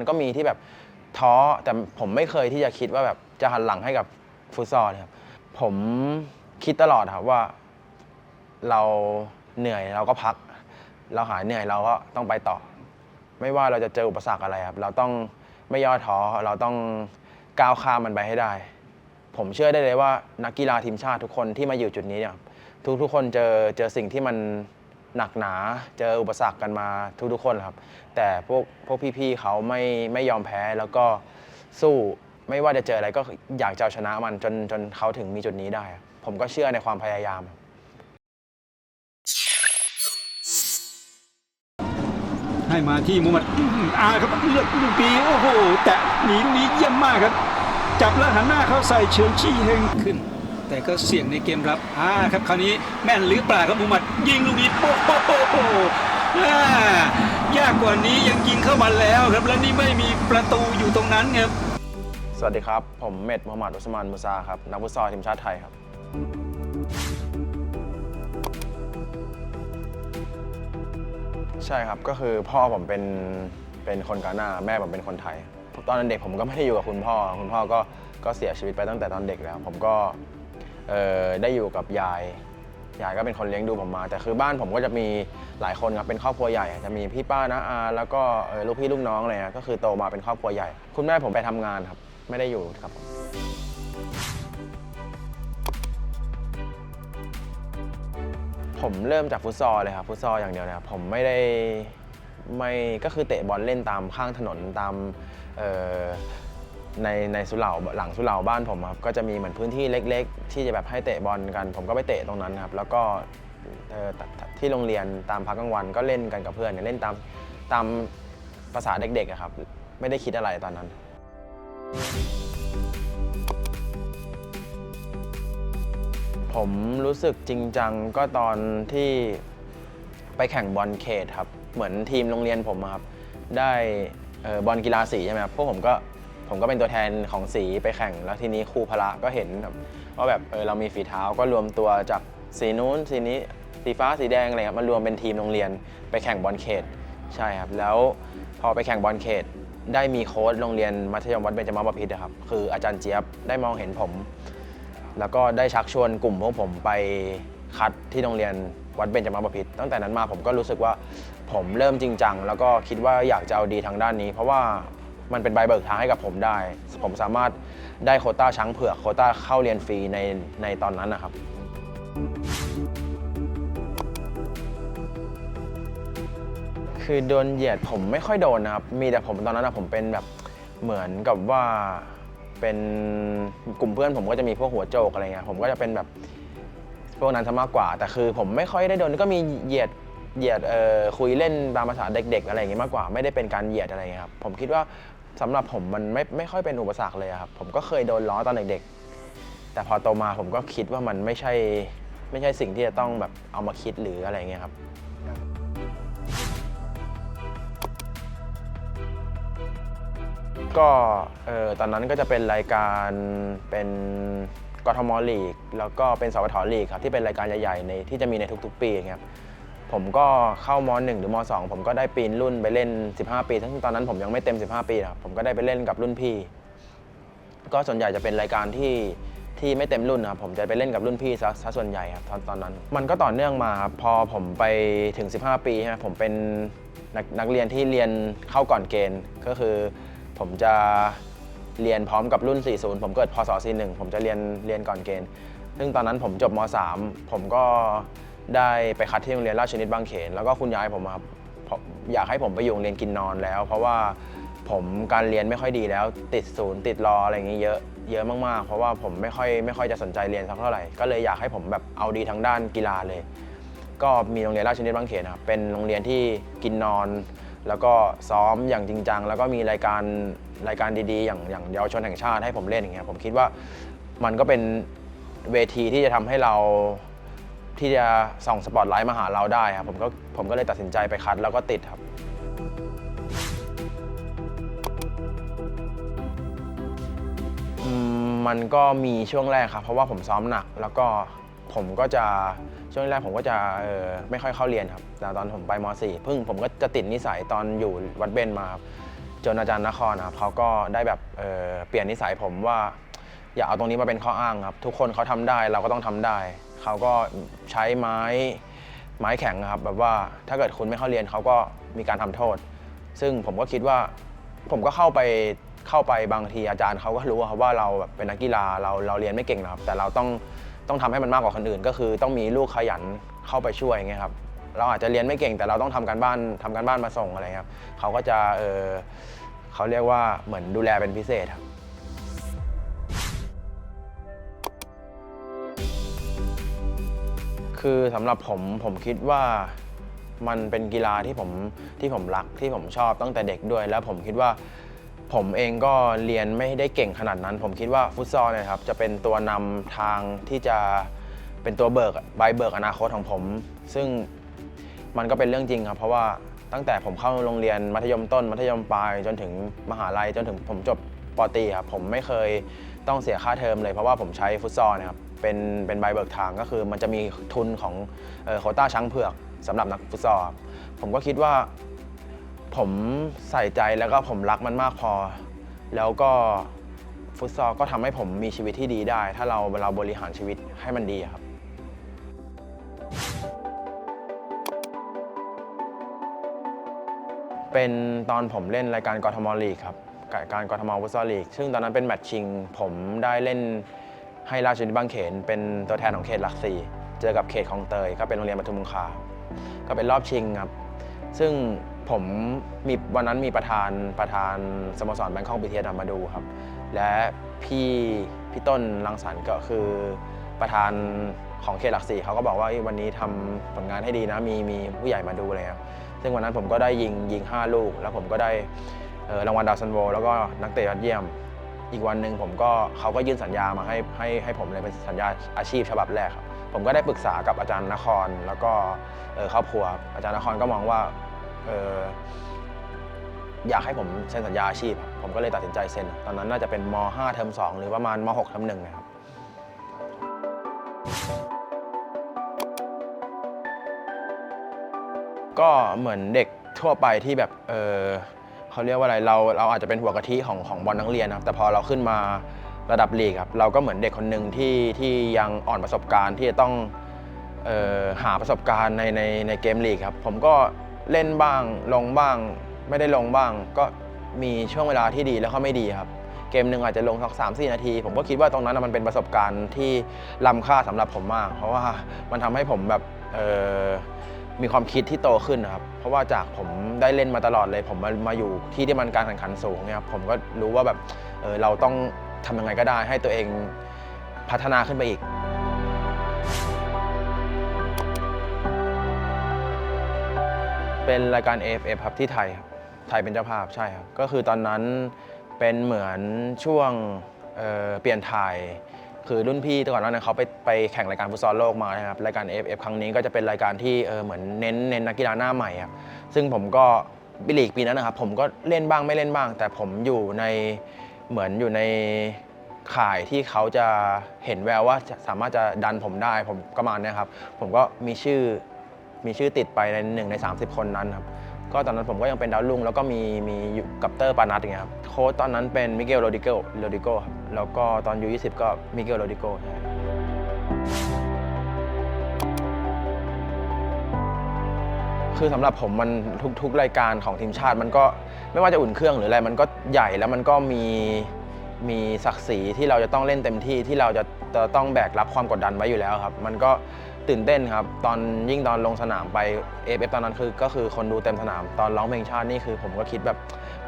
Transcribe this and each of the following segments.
มันก็มีที่แบบท้อแต่ผมไม่เคยที่จะคิดว่าแบบจะหันหลังให้กับฟุตซอลเลยครับผมคิดตลอดครับว่า เราเหนื่อยเราก็พัก เราหายเหนื่อยเราก็ต้องไปต่อ ไม่ว่าเราจะเจออุปสรรคอะไรครับ เราต้องไม่ย่อท้อเราต้องก้าวข้ามมันไปให้ได้ ผมเชื่อได้เลยว่านักกีฬาทีมชาติทุกคนที่มาอยู่จุดนี้เนี่ยทุกๆคนเจอเจอสิ่งที่มัน หนักหนาเจออุปสรรคกันมาทุกๆคนครับ แต่พวกพวกพี่ๆเขาไม่ไม่ยอมแพ้แล้วก็สู้ไม่ว่าจะเจออะไรก็อยากจะเอาชนะมันจนจนเขาถึงมีจุดนี้ได้ ผมก็เชื่อในความพยายามให้มาที่มูมัดอื้อหืออาครับเลือกลูกปีโอ้โห แตะหนีลูกนี้เยี่ยมมากครับ จับแล้วหันหน้าเข้าใส่เฉินชี่เฮงขึ้น แต่ก็เสี่ยงในเกมรับอ่าครับคราวนี้แม่นหรือเปล่าครับมูมัดยิงลูกนี้โอ้โหยากกว่านี้ยังยิงเข้ามาแล้วครับและนี่ไม่มีประตูอยู่ตรงนั้นครับสวัสดีครับ ผมเมดมูฮัมหมัดอุสมานมุซาครับนักฟุตซอลทีมชาติไทยครับ ใช่ครับก็คือพ่อผมเป็นเป็นคนกาหน้าแม่ผมเป็นคนไทย ตอนเด็กผมก็ไม่ได้อยู่กับคุณพ่อ คุณพ่อก็ก็เสียชีวิตไปตั้งแต่ตอนเด็กแล้ว ผมก็ ได้อยู่กับยาย ยายก็เป็นคนเลี้ยงดูผมมา แต่คือบ้านผมก็จะมีหลายคนครับเป็นครอบครัวใหญ่ จะมีพี่ป้านะอาแล้วก็ลูกพี่ลูกน้องอะไรเงี้ยก็คือโตมาเป็นครอบครัวใหญ่ คุณแม่ผมไปทำงานครับ ไม่ได้อยู่ครับผมเริ่มจากฟุตซอลเลยครับฟุตซอลอย่างเดียวนะครับผมไม่ได้ไม่ก็คือเตะบอลเล่นตามข้างถนนตามเอ่อ ในในสุเหร่าหลังสุเหร่าบ้านผมครับก็จะมีเหมือนพื้นที่เล็ก ๆ ที่จะแบบให้เตะบอลกัน ผมก็ไปเตะตรงนั้นครับแล้วก็ที่โรงเรียนตามพักกลางวันก็เล่นกันกับเพื่อนเล่นตามตามภาษาเด็กๆครับ ไม่ได้คิดอะไรตอนนั้น ผมรู้สึกจริงจังก็ตอนที่ไปแข่งบอลเขตครับ เหมือนทีมโรงเรียนผมครับ ได้ออบอลกีฬาสีใช่ไหมครับพวกผมก็ ผมก็เป็นตัวแทนของสีไปแข่ง แล้วทีนี้ครูพละก็เห็นครับว่าแบบเออเรามีฝีเท้าก็รวมตัวจากสีนู้นสีนี้สีฟ้าสีแดงอะไรครับมารวมเป็นทีมโรงเรียนไปแข่งบอลเขตใช่ครับแล้วพอไปแข่งบอลเขตได้มีโค้ชโรงเรียนมัธยมวัดเบญจมาบพิตรนะครับคืออาจารย์เจี๊ยบได้มองเห็นผม แล้วก็ได้ชักชวนกลุ่มพวกผมไปคัดที่โรงเรียนวัดเบญจมาบพิตรตั้งแต่นั้นมาผมก็รู้สึกว่าผมเริ่มจริงจัง แล้วก็คิดว่าอยากจะเอาดีทางด้านนี้ เพราะว่า มันเป็นใบเบิกทางให้กับผมได้ ผมสามารถได้โคต้าช้างเผือกโคต้าเข้าเรียนฟรีในในตอนนั้นนะครับคือโดนเหยียดผมไม่ค่อยโดนนะครับ มีแต่ผมตอนนั้นนะผมเป็นแบบเหมือนกับว่าเป็นกลุ่มเพื่อนผมก็จะมีพวกหัวโจกอะไรเงี้ยผมก็จะเป็นแบบพวกนั้นซะมากกว่า แต่คือผมไม่ค่อยได้โดนก็มีเหยียดเหยียดคุยเล่นตามภาษาเด็ก ๆ อะไรอย่างเงี้ยมากกว่า ไม่ได้เป็นการเหยียดอะไรเงี้ยครับผมคิดว่า สำหรับผมมันไม่ไม่ค่อยเป็นอุปสรรคเลยครับผมก็เคยโดนล้อตอนเด็กๆ แต่พอโตมาผมก็คิดว่ามันไม่ใช่ไม่ใช่สิ่งที่จะต้องแบบเอามาคิดหรืออะไรเงี้ยครับก็เออตอนนั้นก็จะเป็นรายการเป็นกทมลีก แล้วก็เป็นสวทลีกครับที่เป็นรายการใหญ่ๆในที่จะมีในทุกๆ ปีครับ ผมก็เข้าม1หรือม2ผมก็ได้ปีนรุ่นไปเล่น 15 ปี ทั้งตอนนั้นผมยังไม่เต็ม 15 ปีครับผมก็ได้ไปเล่นกับรุ่นพี่ ก็ส่วนใหญ่จะเป็นรายการที่ที่ไม่เต็มรุ่นนะครับผมจะไปเล่นกับรุ่นพี่ซะซะส่วนใหญ่ครับตอนตอนนั้น มันก็ต่อเนื่องมาครับพอผมไปถึง 15 ปีใช่ไหมผมเป็นนักนักเรียนที่เรียนเข้าก่อนเกณฑ์ก็คือ ผมจะเรียนพร้อมกับรุ่น 40 ผมเกิดพศ41ผมจะเรียนเรียนก่อนเกณฑ์ ซึ่งตอนนั้นผมจบม .3 ผมก็ ได้ไปคัดที่โรงเรียนราชนิตบางเขน แล้วก็คุณยายผมครับอยากให้ผมไปอยู่โรงเรียนกินนอนแล้ว เพราะว่าผมการเรียนไม่ค่อยดีแล้ว ติดศูนย์ติดรออะไรอย่างนี้เยอะเยอะมากๆ เพราะว่าผมไม่ค่อยไม่ค่อยจะสนใจเรียนสักเท่าไหร่ก็เลยอยากให้ผมแบบเอาดีทางด้านกีฬาเลย ก็มีโรงเรียนราชนิตบางเขนครับเป็นโรงเรียนที่กินนอน แล้วก็ซ้อมอย่างจริงจังแล้วก็มีรายการรายการดีๆ อย่างอย่างเยาวชนแห่งชาติให้ผมเล่นอย่างเงี้ยผมคิดว่ามันก็เป็นเวทีที่จะทำให้เรา ที่จะส่องสปอตไลท์มาหาเราได้ครับผมก็ผมก็เลยตัดสินใจไปคัดแล้วก็ติดครับ มันก็มีช่วงแรกครับ เพราะว่าผมซ้อมหนัก แล้วก็ผมก็จะช่วงแรกผมก็จะเออไม่ค่อยเข้าเรียนครับแต่ตอนผมไปม .4 เพิ่งผมก็จะติดนิสัยตอนอยู่วัดเบญมาครับจนอาจารย์นครนะครับเขาก็ได้แบบเออเปลี่ยนนิสัยผมว่า อย่าเอาตรงนี้มาเป็นข้ออ้างครับ ทุกคนเขาทำได้เราก็ต้องทำได้ เขาก็ใช้ไม้ไม้แข็งครับ แบบว่าถ้าเกิดคุณไม่เข้าเรียนเขาก็มีการทำโทษ ซึ่งผมก็คิดว่า ผมก็เข้าไปเข้าไปบางทีอาจารย์เขาก็รู้ครับว่าเราแบบเป็นนักกีฬาเราเราเรียนไม่เก่งนะครับ แต่เราต้องต้องทำให้มันมากกว่าคนอื่น ก็คือต้องมีลูกขยันเข้าไปช่วยอย่างเงี้ยครับเราอาจจะเรียนไม่เก่งแต่เราต้องทำการบ้านทำการบ้านมาส่งอะไรครับเขาก็จะเออเขาเรียกว่าเหมือนดูแลเป็นพิเศษครับ คือสำหรับผมผมคิดว่ามันเป็นกีฬาที่ผมที่ผมรักที่ผมชอบตั้งแต่เด็กด้วย แล้วผมคิดว่าผมเองก็เรียนไม่ได้เก่งขนาดนั้น ผมคิดว่าฟุตซอลเนี่ยครับจะเป็นตัวนำทางที่จะเป็นตัวเบิกใบเบิกอนาคตของผม ซึ่งมันก็เป็นเรื่องจริงครับ เพราะว่าตั้งแต่ผมเข้าโรงเรียนมัธยมต้น มัธยมปลาย จนถึงมหาลัยจนถึงผมจบปตรีครับผมไม่เคยต้องเสียค่าเทอมเลยเพราะว่าผมใช้ฟุตซอลนะครับ เป็นเป็นใบเบิกทางก็คือ มันจะมีทุนของโคต้าช้างเผือกสำหรับนักฟุตซอลผมก็คิดว่า ผมใส่ใจแล้วก็ผมรักมันมากพอ แล้วก็ฟุตซอลก็ทำให้ผมมีชีวิตที่ดีได้ ถ้าเราเราบริหารชีวิตให้มันดีครับเป็นตอนผมเล่นรายการกทมลีกครับกับการกทมฟุตซอลลีก ซึ่งตอนนั้นเป็นแมตช์ชิง ผมได้เล่น ให้ราชบุรีบางเขนเป็นตัวแทนของเขตหลักสี่เจอกับเขตคลองเตยก็เป็นโรงเรียนปทุมคงคา ก็เป็นรอบชิงครับ ซึ่งผมมีวันนั้นมีประธานประธานสโมสรแบงคอกบีเทียมาดูครับ และพี่พี่ต้นรังสรรค์ก็คือประธานของเขตหลักสี่เขาก็บอกว่าวันนี้ทำผลงานให้ดีนะมีมีผู้ใหญ่มาดูอะไรครับซึ่งวันนั้นผมก็ได้ยิงยิง 5 ลูก แล้วผมก็ได้รางวัลดาวซันโวแล้วก็นักเตะยอดเยี่ยม อีกวันหนึ่งผมก็เขาก็ยื่นสัญญามาให้ให้ให้ผมเลยเป็นสัญญาอาชีพฉบับแรกครับผมก็ได้ปรึกษากับอาจารย์นคร แล้วก็เออครอบครัวครับอาจารย์นครก็มองว่าเอออยากให้ผมเซ็นสัญญาอาชีพ ผมก็เลยตัดสินใจเซ็น ตอนนั้นน่าจะเป็นม 5 เทอม 2 หรือประมาณม 6 เทอม1นะครับ ก็เหมือนเด็กทั่วไปที่แบบเออ เขาเรียกว่าอะไรเราเราอาจจะเป็นหัวกะทิของของบอลนักเรียนนะครับแต่พอเราขึ้นมาระดับลีกครับเราก็เหมือนเด็กคนหนึ่งที่ที่ยังอ่อนประสบการณ์ที่จะต้องออหาประสบการณ์ในในในเกมลีกครับผมก็เล่นบ้างลงบ้าง ไม่ได้ลงบ้าง ก็มีช่วงเวลาที่ดีแล้วก็ไม่ดีครับ เกมหนึ่งอาจจะลงสักสามสี่นาที ผมก็คิดว่าตรงนั้นมันเป็นประสบการณ์ที่ล้ำค่าสำหรับผมมาก เพราะว่ามันทำให้ผมแบบเออ มีความคิดที่โตขึ้นนะครับ เพราะว่าจากผมได้เล่นมาตลอดเลย ผมมามาอยู่ที่ที่มันการแข่งขันสูงเนี่ยครับผมก็รู้ว่าแบบเออเราต้องทำยังไงก็ได้ ให้ตัวเองพัฒนาขึ้นไปอีก เป็นรายการ AFF ครับที่ไทยครับไทยเป็นเจ้าภาพใช่ครับก็คือตอนนั้นเป็นเหมือนช่วงเอ่อเปลี่ยนถ่าย คือรุ่นพี่แต่ก่อนนั้นเขาไปไปแข่งรายการฟุตซอลโลกมานะครับรายการ AFF ครั้งนี้ก็จะเป็นรายการที่เออเหมือนเน้นเน้นนักกีฬาหน้าใหม่ครับซึ่งผมก็บิลีกปีนั้นนะครับผมก็เล่นบ้างไม่เล่นบ้าง แต่ผมอยู่ในเหมือนอยู่ในข่ายที่เขาจะเห็นแววว่าสามารถจะดันผมได้ผมก็มาเนี่ยครับผมก็มีชื่อมีชื่อติดไปในหนึ่งใน 30 คนนั้นครับ ก็ตอนนั้นผมก็ยังเป็นดาวรุ่งแล้วก็มีมีอยู่กับเตอร์ปานัทอย่างเงี้ยครับโค้ชตอนนั้นเป็นมิเกลโรดิโกโรดิโกครับแล้วก็ตอนยู20 ก็มิเกลโรดิโกใช่คือสำหรับผมมันทุกทุกรายการของทีมชาติมันก็ไม่ว่าจะอุ่นเครื่องหรืออะไรมันก็ใหญ่แล้วมันก็มีมีศักดิ์ศรีที่เราจะต้องเล่นเต็มที่ที่เราจะจะต้องแบกรับความกดดันไว้อยู่แล้วครับ มันก็ ตื่นเต้นครับ ตอนยิ่งตอนลงสนามไปเอฟตอนนั้นคือก็คือคนดูเต็มสนาม ตอนร้องเพลงชาตินี่คือ ผมก็คิดแบบ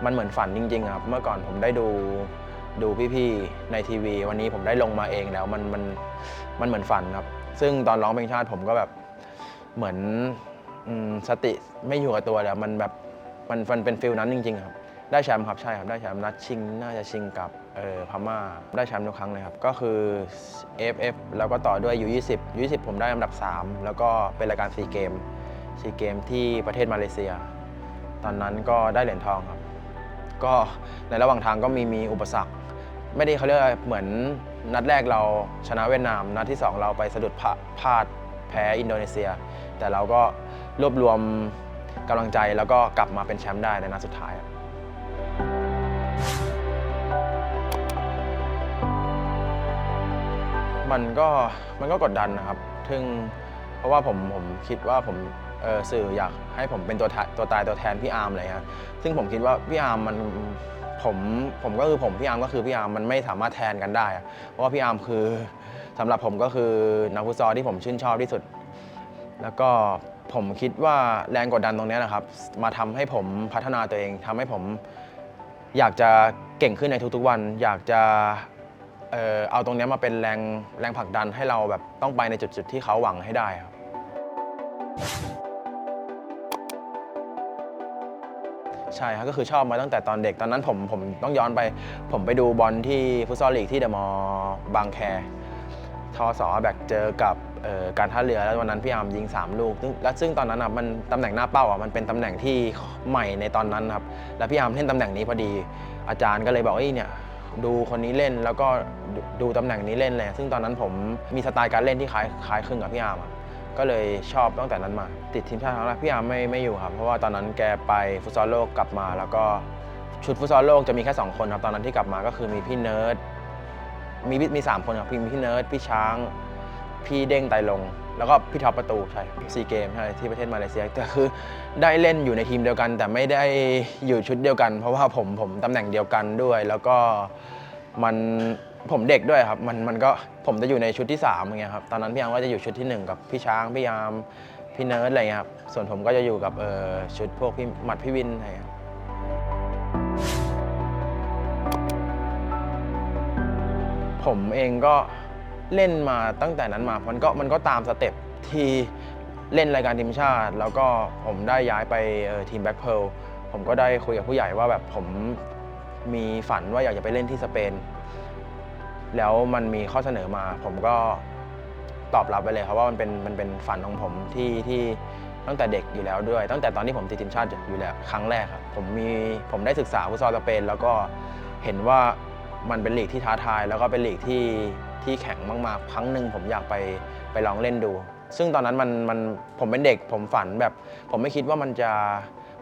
มันเหมือนฝันจริง ๆ ครับ เมื่อก่อนผมได้ดูดูพี่ๆในทีวี วันนี้ผมได้ลงมาเองแล้วมันมันมันเหมือนฝันครับ ซึ่งตอนร้องเพลงชาติผมก็แบบเหมือนสติไม่อยู่กับตัวแล้วมันแบบมันมันเป็นฟิลนั้นจริง ๆ ครับ ได้แชมป์ครับใช่ครับได้แชมป์นัดชิงน่าจะชิงกับเออพม่าได้แชมป์ทุกครั้งเลยครับ ก็คือ AFF แล้วก็ต่อด้วย U20 U20 ผมได้อันดับ 3 แล้วก็เป็นรายการซีเกมซีเกมที่ประเทศมาเลเซีย ตอนนั้นก็ได้เหรียญทองครับ ก็ในระหว่างทางก็มีมีอุปสรรค ไม่ได้เขาเรียกเหมือนนัดแรกเราชนะเวียดนาม นัดที่ 2 เราไปสะดุดพลาพลาดแพ้อินโดนีเซีย แต่เราก็รวบรวมกำลังใจแล้วก็กลับมาเป็นแชมป์ได้ในนัดสุดท้ายครับ มันก็มันก็กดดันนะครับซึ่งเพราะว่าผมผมคิดว่าผมสื่ออยากให้ผมเป็นตัวตัวตายตัวแทนพี่อาร์มเลยครับซึ่งผมคิดว่าพี่อาร์มมันผมผมก็คือผมพี่อาร์มก็คือพี่อาร์มมันไม่สามารถแทนกันได้ เพราะว่าพี่อาร์มคือสำหรับผมก็คือนักฟุตซอลที่ผมชื่นชอบที่สุด แล้วก็ผมคิดว่าแรงกดดันตรงนี้นะครับ มาทำให้ผมพัฒนาตัวเองทำให้ผมอยากจะเก่งขึ้นในทุกๆวัน อยากจะ เอ่อเอาตรงเนี้ยมาเป็นแรงแรงผลักดันให้เราแบบต้องไปในจุดๆที่เขาหวังให้ได้ครับ ใช่ครับก็คือชอบมาตั้งแต่ตอนเด็กตอนนั้นผมผมต้องย้อนไป ผมไปดูบอลที่ฟุตซอลลีกที่เดอะมอลล์บางแคทอสอแบกเจอกับเอ่อการท่าเรือแล้ววันนั้นพี่อาร์มยิง 3 ลูกซึ่งและซึ่งตอนนั้นอะมันตำแหน่งหน้าเป้าอะมันเป็นตำแหน่งที่ใหม่ในตอนนั้นครับแล้วพี่อาร์มเล่นตำแหน่งนี้พอดีอาจารย์ก็เลยบอกเอ้ยเนี่ย ดูคนนี้เล่นแล้วก็ดูตำแหน่งนี้เล่นเลยซึ่งตอนนั้นผมมีสไตล์การเล่นที่คล้ายคล้ายคลึงกับพี่อาร์มอะก็เลยชอบตั้งแต่นั้นมา ติดทีมชาติครั้งแรกพี่อาร์มไม่ไม่อยู่ครับเพราะว่าตอนนั้นแกไปฟุตซอลโลกกลับมา แล้วก็ชุดฟุตซอลโลกจะมีแค่สองคนครับตอนนั้นที่กลับมาก็คือมีพี่เนิร์ดมีมีสามคนครับพี่มีพี่เนิร์ดพี่ช้าง พี่เด้งไตลง แล้วก็พี่ท็อปประตูใช่ซีเกมใช่ที่ประเทศมาเลเซียแต่คือได้เล่นอยู่ในทีมเดียวกัน แต่ไม่ได้อยู่ชุดเดียวกัน เพราะว่าผมผมตำแหน่งเดียวกันด้วย แล้วก็มันผมเด็กด้วยครับมันมันก็ผมจะอยู่ในชุดที่3างเงี้ยครับตอนนั้นพี่ยามก็จะอยู่ชุดที่ 1 กับพี่ช้างพี่ยามพี่เนิร์ดอะไรเงี้ยครับส่วนผมก็จะอยู่กับเออชุดพวกพี่หมัดพี่วินอะไรเงี้ยผมเองก็ เล่นมาตั้งแต่นั้นมามันก็มันก็ตามสเต็ปที่เล่นรายการทีมชาติ แล้วก็ผมได้ย้ายไปทีมแบ็คเพลผมก็ได้คุยกับผู้ใหญ่ว่าแบบผมมีฝันว่าอยากจะไปเล่นที่สเปน แล้วมันมีข้อเสนอมา ผมก็ตอบรับไปเลยครับว่ามันเป็นมันเป็นฝันของผมที่ที่ตั้งแต่เด็กอยู่แล้วด้วย ตั้งแต่ตอนที่ผมติดทีมชาติอยู่แล้วครั้งแรกครับผมมีผมได้ศึกษาฟุตซอลสเปน แล้วก็เห็นว่ามันเป็นลีกที่ท้าทาย แล้วก็เป็นลีกที่ ที่แข็งมากๆ ครั้งหนึ่งผมอยากไปไปลองเล่นดู ซึ่งตอนนั้นมันมันผมเป็นเด็กผมฝันแบบ ผมไม่คิดว่ามันจะ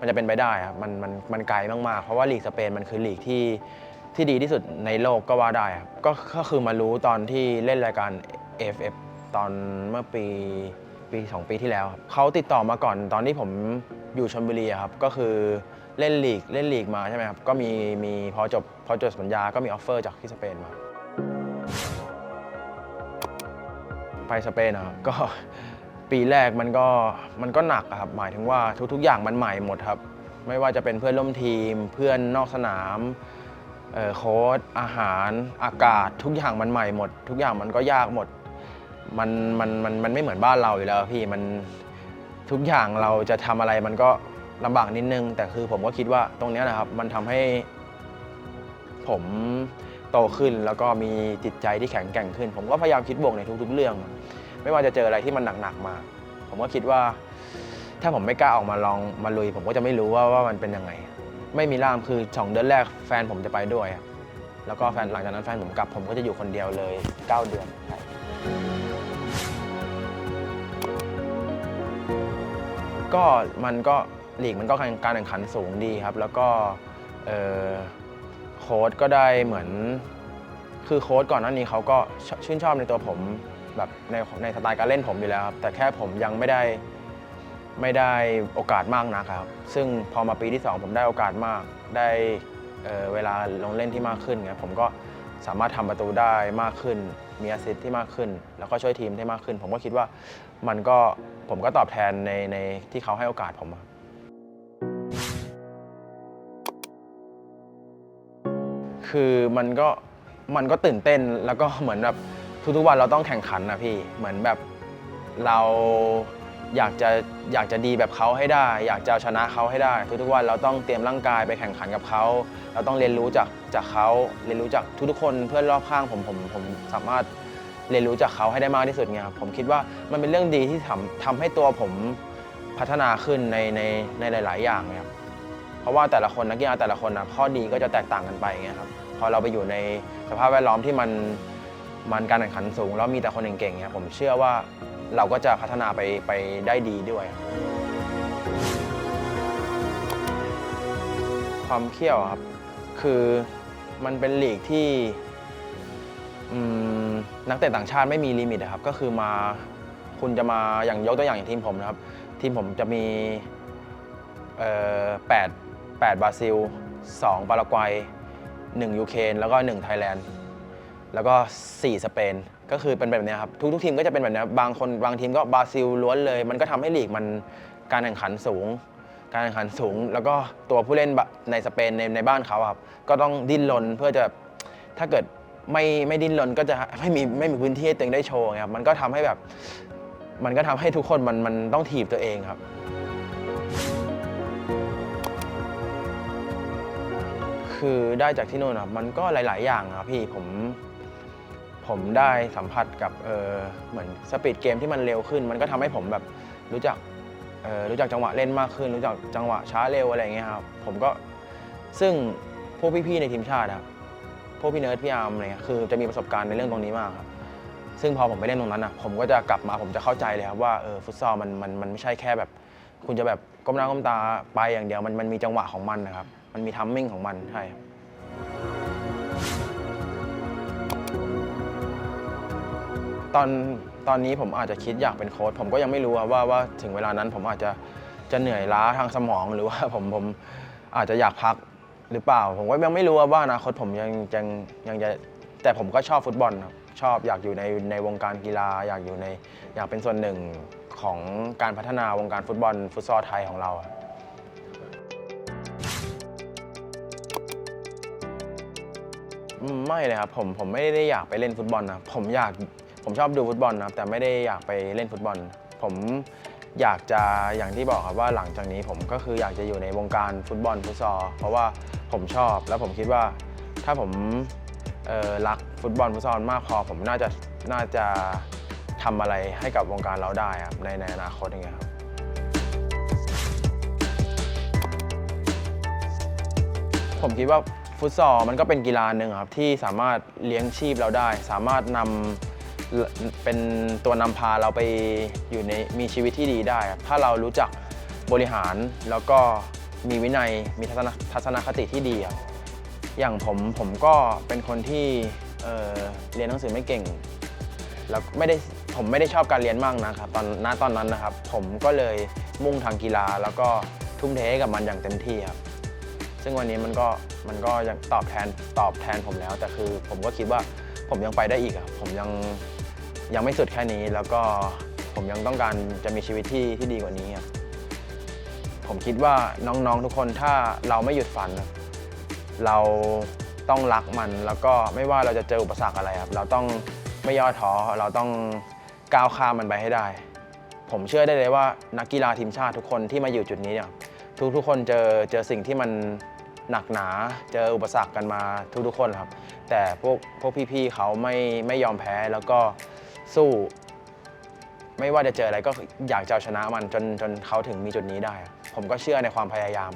มันจะเป็นไปได้ครับมันมันมันไกลมากๆ เพราะว่าลีกสเปนมันคือลีกที่ที่ดีที่สุดในโลกก็ว่าได้ครับก็ก็คือมารู้ตอนที่เล่นรายการ AFF ตอนเมื่อปีปี 2 ปีที่แล้วครับเขาติดต่อมาก่อนตอนที่ผมอยู่ชลบุรีครับก็คือเล่นลีกเล่นลีกมาใช่ไหมครับก็มีมีพอจบพอจบสัญญาก็มีออฟเฟอร์จากที่สเปนมา ไปสเปนนะครับก็ปีแรกมันก็มันก็หนักครับ หมายถึงว่าทุก ๆ อย่างมันใหม่หมดครับ ไม่ว่าจะเป็นเพื่อนร่วมทีม เพื่อนนอกสนามเอ่อโค้ชอาหารอากาศ ทุกอย่างมันใหม่หมด ทุกอย่างมันก็ยากหมดมันมันมันมันไม่เหมือนบ้านเราอยู่แล้วพี่มันทุกอย่างเราจะทำอะไรมันก็ลำบากนิดนึง แต่คือผมก็คิดว่าตรงนี้นะครับ มันทำให้ผม โตขึ้น แล้วก็มีจิตใจที่แข็งแกร่งขึ้น ผมก็พยายามคิดบวกในทุก ๆ เรื่อง ไม่ว่าจะเจออะไรที่มันหนักๆมา ผมก็คิดว่า ถ้าผมไม่กล้าออกมาลองมาลุย ผมก็จะไม่รู้ว่าว่ามันเป็นยังไง ไม่มีล่ามคือสองเดือนแรกแฟนผมจะไปด้วย แล้วก็แฟนหลังจากนั้นแฟนผมกลับผมก็จะอยู่คนเดียวเลย 9 เดือนก็มันก็ลีกมันก็การแข่งขันสูงดีครับ แล้วก็ โค้ดก็ได้เหมือน คือโค้ดก่อนหน้านี้เขาก็ชื่นชอบในตัวผมแบบในในสไตล์การเล่นผมอยู่แล้วครับแต่แค่ผมยังไม่ได้ไม่ได้โอกาสมากนะครับ ซึ่งพอมาปีที่ 2 ผมได้โอกาสมากได้เเวลาลงเล่นที่มากขึ้นไงผมก็สามารถทำประตูได้มากขึ้น มีแอสซิสที่มากขึ้น แล้วก็ช่วยทีมได้มากขึ้น ผมก็คิดว่ามันก็ผมก็ตอบแทนในในที่เขาให้โอกาสผมอะ คือมันก็มันก็ตื่นเต้นแล้วก็เหมือนแบบทุกๆวันเราต้องแข่งขันนะพี่เหมือนแบบเราอยากจะอยากจะดีแบบเขาให้ได้ อยากจะเอาชนะเขาให้ได้ ทุกๆวันเราต้องเตรียมร่างกายไปแข่งขันกับเขา เราต้องเรียนรู้จากจากเขาเรียนรู้จากทุกๆคนเพื่อนรอบข้างผมผมผมสามารถเรียนรู้จากเขาให้ได้มากที่สุดไงครับผมคิดว่ามันเป็นเรื่องดีที่ทำทำให้ตัวผมพัฒนาขึ้นในในในหลาย ๆ อย่างเนี่ยครับ เพราะว่าแต่ละคนนักกีฬาแต่ละคนนะข้อดีก็จะแตกต่างกันไปอย่างเงี้ยครับพอเราไปอยู่ในสภาพแวดล้อมที่มันมันการแข่งขันสูงแล้วมีแต่คนเก่งๆเนี่ยผมเชื่อว่าเราก็จะพัฒนาไปไปได้ดีด้วย ความเขี้ยวครับ คือมันเป็นลีกที่นักเตะต่างชาติไม่มีลิมิตครับก็คือมาคุณจะมาอย่างยกตัวอย่างอย่างทีมผมนะครับ ทีมผมจะมีแปด แปดบราซิลสองปารากวัยหนึ่งยูเครนแล้วก็หนึ่งไทยแลนด์ แล้วก็สี่สเปน ก็คือเป็นแบบนี้ครับ ทุกๆ ทีมก็จะเป็นแบบนี้บางคนบางทีมก็บราซิลล้วนเลย มันก็ทำให้ลีกมันการแข่งขันสูง การแข่งขันสูง แล้วก็ตัวผู้เล่นในสเปนในในบ้านเขาครับ ก็ต้องดิ้นรนเพื่อจะถ้าเกิดไม่ไม่ดิ้นรนก็จะไม่มีไม่มีพื้นที่ให้ตัวเองได้โชว์ครับมันก็ทำให้แบบ มันก็ทำให้ทุกคนมันมันต้องถีบตัวเองครับ คือได้จากที่นู่นครับมันก็หลาย ๆ อย่างครับพี่ผมผมได้สัมผัสกับเออเหมือนสปีดเกมที่มันเร็วขึ้น มันก็ทำให้ผมแบบรู้จักเออรู้จักจังหวะเล่นมากขึ้น รู้จักจังหวะช้าเร็วอะไรเงี้ยครับผมก็ซึ่งพวกพี่ ๆ ในทีมชาติครับพวกพี่เนิร์ดพี่อาร์มอะไรเงี้ยคือจะมีประสบการณ์ในเรื่องตรงนี้มากครับซึ่งพอผมไปเล่นตรงนั้นอะผมก็จะกลับมาผมจะเข้าใจเลยครับว่าเออฟุตซอลมันมันมันไม่ใช่แค่แบบ คุณจะแบบก้มหน้าก้มตาไปอย่างเดียวมันมันมีจังหวะของมันนะครับ มันมีทัมมิ่งของมันใช่ครับตอนตอนนี้ผมอาจจะคิดอยากเป็นโค้ชผมก็ยังไม่รู้ว่าว่าถึงเวลานั้นผมอาจจะจะเหนื่อยล้าทางสมองหรือว่าผมผมอาจจะอยากพักหรือเปล่า ผมก็ยังไม่รู้ว่าว่าอนาคตผมยังยังยังจะแต่ผมก็ชอบฟุตบอลครับชอบอยากอยู่ในในวงการกีฬาอยากอยู่ในอยากเป็นส่วนหนึ่งของการพัฒนาวงการฟุตบอลฟุตซอลไทยของเราครับ ไม่เลยครับผมผมไม่ได้อยากไปเล่นฟุตบอลนะผมอยากผมชอบดูฟุตบอลนะครับแต่ไม่ได้อยากไปเล่นฟุตบอล ผมอยากจะอย่างที่บอกครับว่าหลังจากนี้ผมก็คืออยากจะอยู่ในวงการฟุตบอลฟุตซอลเพราะว่าผมชอบแล้วผมคิดว่าถ้าผมรักฟุตบอลฟุตซอลมากพอผมน่าจะน่าจะทำอะไรให้กับวงการเราได้ครับในในอนาคตอย่างเงี้ยครับผมคิดว่า ฟุตซอลมันก็เป็นกีฬาหนึ่งครับที่สามารถเลี้ยงชีพเราได้ สามารถนำเป็นตัวนำพาเราไปอยู่ในมีชีวิตที่ดีได้ครับถ้าเรารู้จักบริหารแล้วก็มีวินัยมีทัศนทัศนคติที่ดีครับอย่างผมผมก็เป็นคนที่เเรียนหนังสือไม่เก่งแล้วไม่ได้ผมไม่ได้ชอบการเรียนมากนะครับตอนณตอนนั้นนะครับ ผมก็เลยมุ่งทางกีฬาแล้วก็ทุ่มเทให้กับมันอย่างเต็มที่ครับ ซึ่งวันนี้มันก็มันก็ยังตอบแทนตอบแทนผมแล้ว แต่คือผมก็คิดว่าผมยังไปได้อีกอะผมยังยังไม่สุดแค่นี้แล้วก็ผมยังต้องการจะมีชีวิตที่ที่ดีกว่านี้อะผมคิดว่าน้องๆทุกคนถ้าเราไม่หยุดฝัน เราต้องรักมันแล้วก็ไม่ว่าเราจะเจออุปสรรคอะไรครับเราต้องไม่ย่อท้อเราต้องก้าวข้ามมันไปให้ได้ ผมเชื่อได้เลยว่านักกีฬาทีมชาติทุกคนที่มาอยู่จุดนี้เนี่ย ทุกทุกๆคนเจอเจอสิ่งที่มันหนักหนาเจออุปสรรคกันมาทุกๆคนครับ แต่พวกพวกพี่ๆเขาไม่ไม่ยอมแพ้แล้วก็สู้ ไม่ว่าจะเจออะไรก็อยากจะเอาชนะมันจนจนเขาถึงมีจุดนี้ได้ ผมก็เชื่อในความพยายาม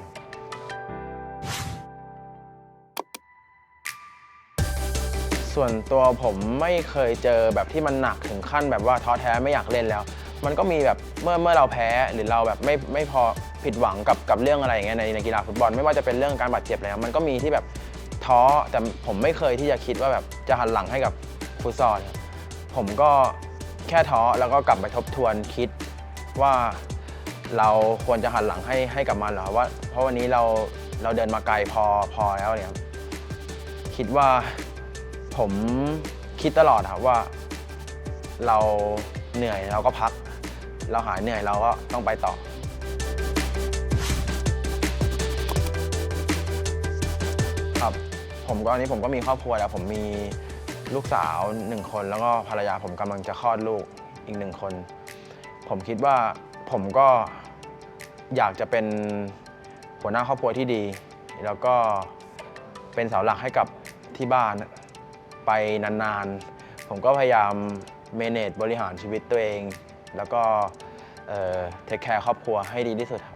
ส่วนตัวผมไม่เคยเจอแบบที่มันหนักถึงขั้นแบบว่าท้อแท้ไม่อยากเล่นแล้ว มันก็มีแบบเมื่อเมื่อเราแพ้หรือเราแบบไม่ไม่พอผิดหวังกับกับเรื่องอะไรอย่างเงี้ยในในกีฬาฟุตบอลไม่ว่าจะเป็นเรื่องการบาดเจ็บอะไรมันก็มีที่แบบท้อแต่ผมไม่เคยที่จะคิดว่าแบบจะหันหลังให้กับฟุตซอลผมก็แค่ท้อแล้วก็กลับไปทบทวนคิดว่าเราควรจะหันหลังให้ให้กับมันเหรอว่าเพราะวันนี้เราเราเดินมาไกลพอพอแล้วเนี่ยครับคิดว่าผมคิดตลอดครับว่าเราเหนื่อยเราก็พัก เราหายเหนื่อยเราก็ต้องไปต่อครับผมก็อันนี้ผมก็มีครอบครัวแล้วผมมีลูกสาวหนึ่งคน แล้วก็ภรรยาผมกำลังจะคลอดลูกอีกหนึ่งคน ผมคิดว่าผมก็อยากจะเป็นหัวหน้าครอบครัวที่ดี แล้วก็เป็นเสาหลักให้กับที่บ้านไปนานๆ ผมก็พยายามเมเนจบริหารชีวิตตัวเอง แล้วก็เทคแคร์ครอบครัวให้ดีที่สุดครับ